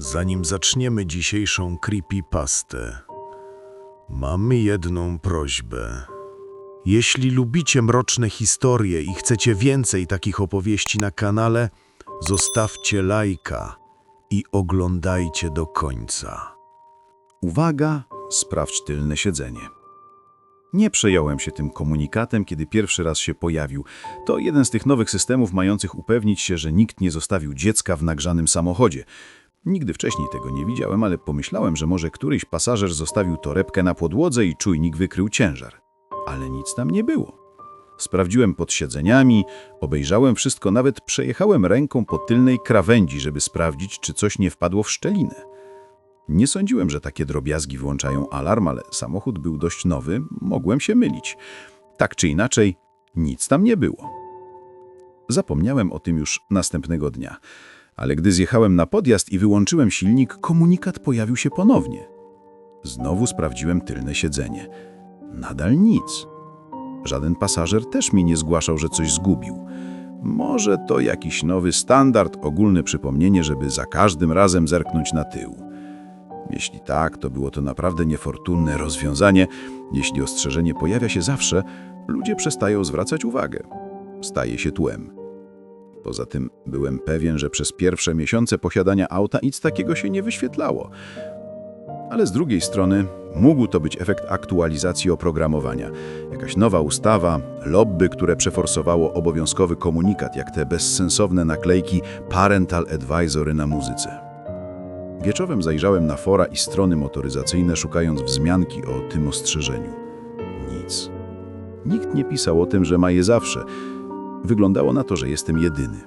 Zanim zaczniemy dzisiejszą creepypastę, mamy jedną prośbę. Jeśli lubicie mroczne historie i chcecie więcej takich opowieści na kanale, zostawcie lajka i oglądajcie do końca. Uwaga, sprawdź tylne siedzenie. Nie przejąłem się tym komunikatem, kiedy pierwszy raz się pojawił. To jeden z tych nowych systemów mających upewnić się, że nikt nie zostawił dziecka w nagrzanym samochodzie. Nigdy wcześniej tego nie widziałem, ale pomyślałem, że może któryś pasażer zostawił torebkę na podłodze i czujnik wykrył ciężar. Ale nic tam nie było. Sprawdziłem pod siedzeniami, obejrzałem wszystko, nawet przejechałem ręką po tylnej krawędzi, żeby sprawdzić, czy coś nie wpadło w szczelinę. Nie sądziłem, że takie drobiazgi wyłączają alarm, ale samochód był dość nowy, mogłem się mylić. Tak czy inaczej, nic tam nie było. Zapomniałem o tym już następnego dnia, ale gdy zjechałem na podjazd i wyłączyłem silnik, komunikat pojawił się ponownie. Znowu sprawdziłem tylne siedzenie. Nadal nic. Żaden pasażer też mi nie zgłaszał, że coś zgubił. Może to jakiś nowy standard, ogólne przypomnienie, żeby za każdym razem zerknąć na tył. Jeśli tak, to było to naprawdę niefortunne rozwiązanie. Jeśli ostrzeżenie pojawia się zawsze, ludzie przestają zwracać uwagę. Staje się tłem. Poza tym byłem pewien, że przez pierwsze miesiące posiadania auta nic takiego się nie wyświetlało. Ale z drugiej strony mógł to być efekt aktualizacji oprogramowania. Jakaś nowa ustawa, lobby, które przeforsowało obowiązkowy komunikat, jak te bezsensowne naklejki Parental Advisory na muzyce. Wieczorem zajrzałem na fora i strony motoryzacyjne, szukając wzmianki o tym ostrzeżeniu. Nic. Nikt nie pisał o tym, że ma je zawsze. Wyglądało na to, że jestem jedyny.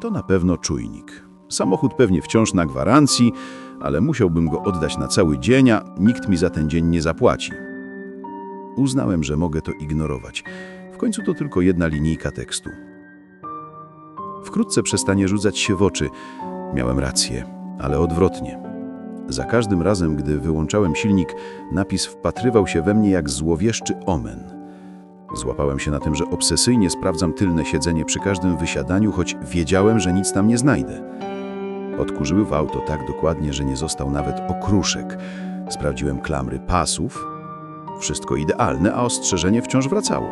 To na pewno czujnik. Samochód pewnie wciąż na gwarancji, ale musiałbym go oddać na cały dzień, a nikt mi za ten dzień nie zapłaci. Uznałem, że mogę to ignorować. W końcu to tylko jedna linijka tekstu. Wkrótce przestanie rzucać się w oczy. Miałem rację, ale odwrotnie. Za każdym razem, gdy wyłączałem silnik, napis wpatrywał się we mnie jak złowieszczy omen. Złapałem się na tym, że obsesyjnie sprawdzam tylne siedzenie przy każdym wysiadaniu, choć wiedziałem, że nic tam nie znajdę. Odkurzyły w auto tak dokładnie, że nie został nawet okruszek. Sprawdziłem klamry pasów. Wszystko idealne, a ostrzeżenie wciąż wracało.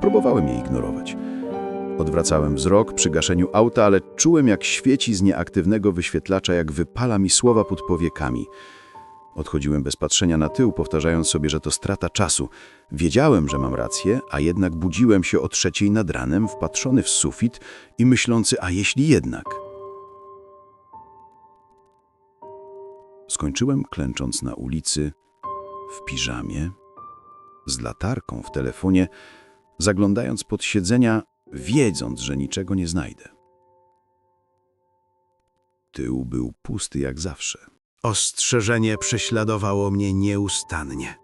Próbowałem je ignorować. Odwracałem wzrok przy gaszeniu auta, ale czułem jak świeci z nieaktywnego wyświetlacza, jak wypala mi słowa pod powiekami. Odchodziłem bez patrzenia na tył, powtarzając sobie, że to strata czasu. Wiedziałem, że mam rację, a jednak budziłem się o trzeciej nad ranem, wpatrzony w sufit i myślący, a jeśli jednak? Skończyłem klęcząc na ulicy, w piżamie, z latarką w telefonie, zaglądając pod siedzenia, wiedząc, że niczego nie znajdę. Tył był pusty jak zawsze. Ostrzeżenie prześladowało mnie nieustannie.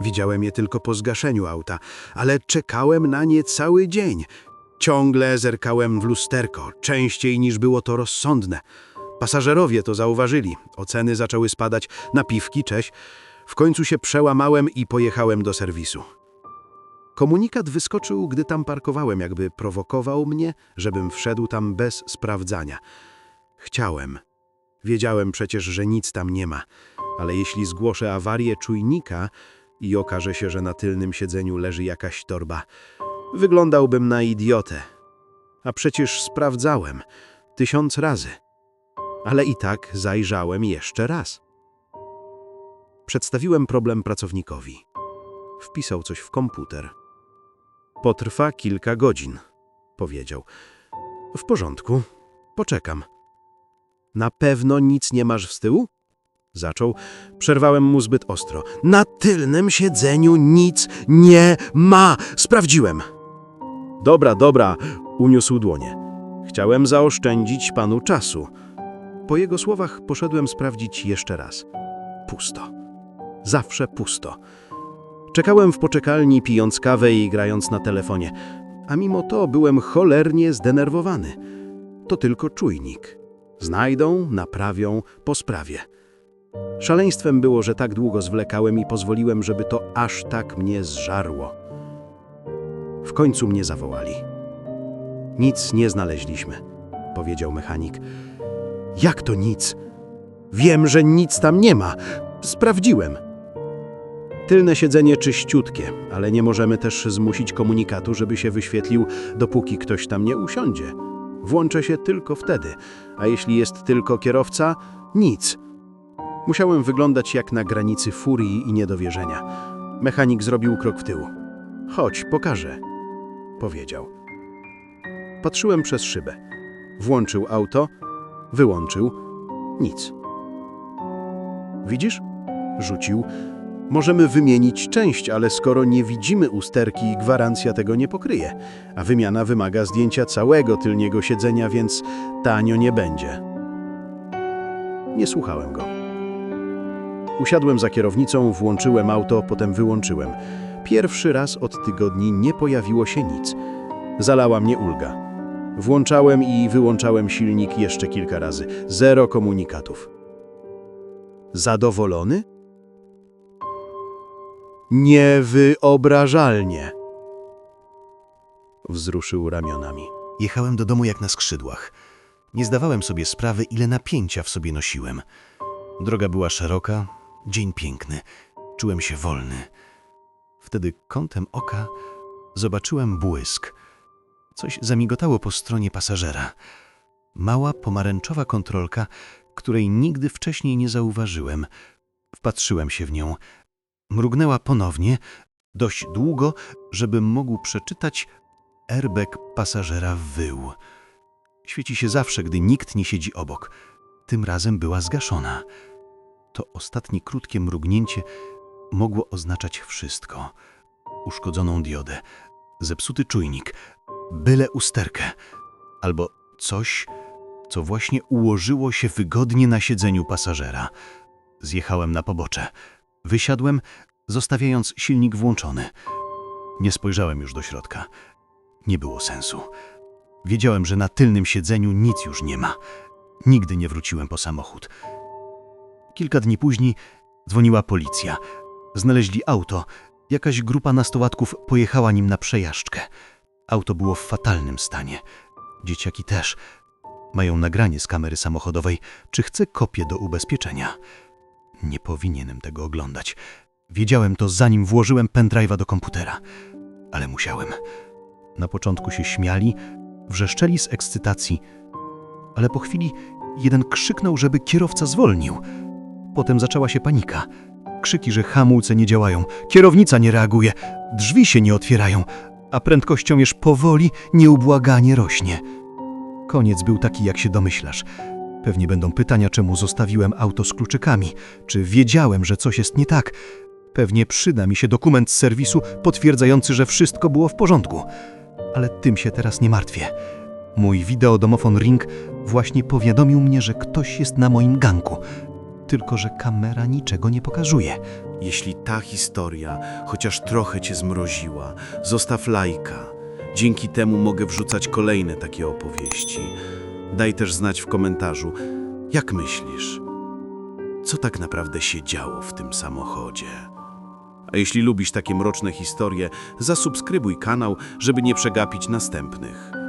Widziałem je tylko po zgaszeniu auta, ale czekałem na nie cały dzień. Ciągle zerkałem w lusterko, częściej niż było to rozsądne. Pasażerowie to zauważyli. Oceny zaczęły spadać, napiwki, cześć. W końcu się przełamałem i pojechałem do serwisu. Komunikat wyskoczył, gdy tam parkowałem, jakby prowokował mnie, żebym wszedł tam bez sprawdzania. Chciałem. Wiedziałem przecież, że nic tam nie ma, ale jeśli zgłoszę awarię czujnika i okaże się, że na tylnym siedzeniu leży jakaś torba, wyglądałbym na idiotę. A przecież sprawdzałem tysiąc razy. Ale i tak zajrzałem jeszcze raz. Przedstawiłem problem pracownikowi. Wpisał coś w komputer. Potrwa kilka godzin, powiedział. W porządku, poczekam. Na pewno nic nie masz z tyłu? Zaczął. Przerwałem mu zbyt ostro. Na tylnym siedzeniu nic nie ma. Sprawdziłem. Dobra, dobra, uniósł dłonie. Chciałem zaoszczędzić panu czasu. Po jego słowach poszedłem sprawdzić jeszcze raz. Pusto. Zawsze pusto. Czekałem w poczekalni, pijąc kawę i grając na telefonie, a mimo to byłem cholernie zdenerwowany. To tylko czujnik. Znajdą, naprawią, po sprawie. Szaleństwem było, że tak długo zwlekałem i pozwoliłem, żeby to aż tak mnie zżarło. W końcu mnie zawołali. Nic nie znaleźliśmy, powiedział mechanik. Jak to nic? Wiem, że nic tam nie ma. Sprawdziłem. Tylne siedzenie czyściutkie, ale nie możemy też zmusić komunikatu, żeby się wyświetlił, dopóki ktoś tam nie usiądzie. Włączę się tylko wtedy, a jeśli jest tylko kierowca, nic. Musiałem wyglądać jak na granicy furii i niedowierzenia. Mechanik zrobił krok w tył. Chodź, pokażę, powiedział. Patrzyłem przez szybę. Włączył auto, wyłączył. Nic. Widzisz? Rzucił. Możemy wymienić część, ale skoro nie widzimy usterki, gwarancja tego nie pokryje. A wymiana wymaga zdjęcia całego tylniego siedzenia, więc tanio nie będzie. Nie słuchałem go. Usiadłem za kierownicą, włączyłem auto, potem wyłączyłem. Pierwszy raz od tygodni nie pojawiło się nic. Zalała mnie ulga. Włączałem i wyłączałem silnik jeszcze kilka razy. Zero komunikatów. Zadowolony? Niewyobrażalnie. Wzruszył ramionami. Jechałem do domu jak na skrzydłach. Nie zdawałem sobie sprawy, ile napięcia w sobie nosiłem. Droga była szeroka, dzień piękny. Czułem się wolny. Wtedy kątem oka zobaczyłem błysk. Coś zamigotało po stronie pasażera. Mała, pomarańczowa kontrolka, której nigdy wcześniej nie zauważyłem. Wpatrzyłem się w nią. Mrugnęła ponownie, dość długo, żebym mógł przeczytać airbag pasażera wył. Świeci się zawsze, gdy nikt nie siedzi obok. Tym razem była zgaszona. To ostatnie krótkie mrugnięcie mogło oznaczać wszystko. Uszkodzoną diodę, zepsuty czujnik, byle usterkę, albo coś, co właśnie ułożyło się wygodnie na siedzeniu pasażera. Zjechałem na pobocze. Wysiadłem, zostawiając silnik włączony. Nie spojrzałem już do środka. Nie było sensu. Wiedziałem, że na tylnym siedzeniu nic już nie ma. Nigdy nie wróciłem po samochód. Kilka dni później dzwoniła policja. Znaleźli auto. Jakaś grupa nastolatków pojechała nim na przejażdżkę. Auto było w fatalnym stanie. Dzieciaki też. Mają nagranie z kamery samochodowej. Czy chcę kopię do ubezpieczenia? Nie powinienem tego oglądać. Wiedziałem to zanim włożyłem pendrive'a do komputera. Ale musiałem. Na początku się śmiali, wrzeszczeli z ekscytacji, ale po chwili jeden krzyknął, żeby kierowca zwolnił. Potem zaczęła się panika. Krzyki, że hamulce nie działają, kierownica nie reaguje, drzwi się nie otwierają, a prędkościomierz powoli, nieubłaganie rośnie. Koniec był taki, jak się domyślasz. Pewnie będą pytania, czemu zostawiłem auto z kluczykami, czy wiedziałem, że coś jest nie tak. Pewnie przyda mi się dokument z serwisu potwierdzający, że wszystko było w porządku. Ale tym się teraz nie martwię. Mój wideodomofon Ring właśnie powiadomił mnie, że ktoś jest na moim ganku. Tylko, że kamera niczego nie pokazuje. Jeśli ta historia chociaż trochę cię zmroziła, zostaw lajka. Dzięki temu mogę wrzucać kolejne takie opowieści. Daj też znać w komentarzu, jak myślisz, co tak naprawdę się działo w tym samochodzie. A jeśli lubisz takie mroczne historie, zasubskrybuj kanał, żeby nie przegapić następnych.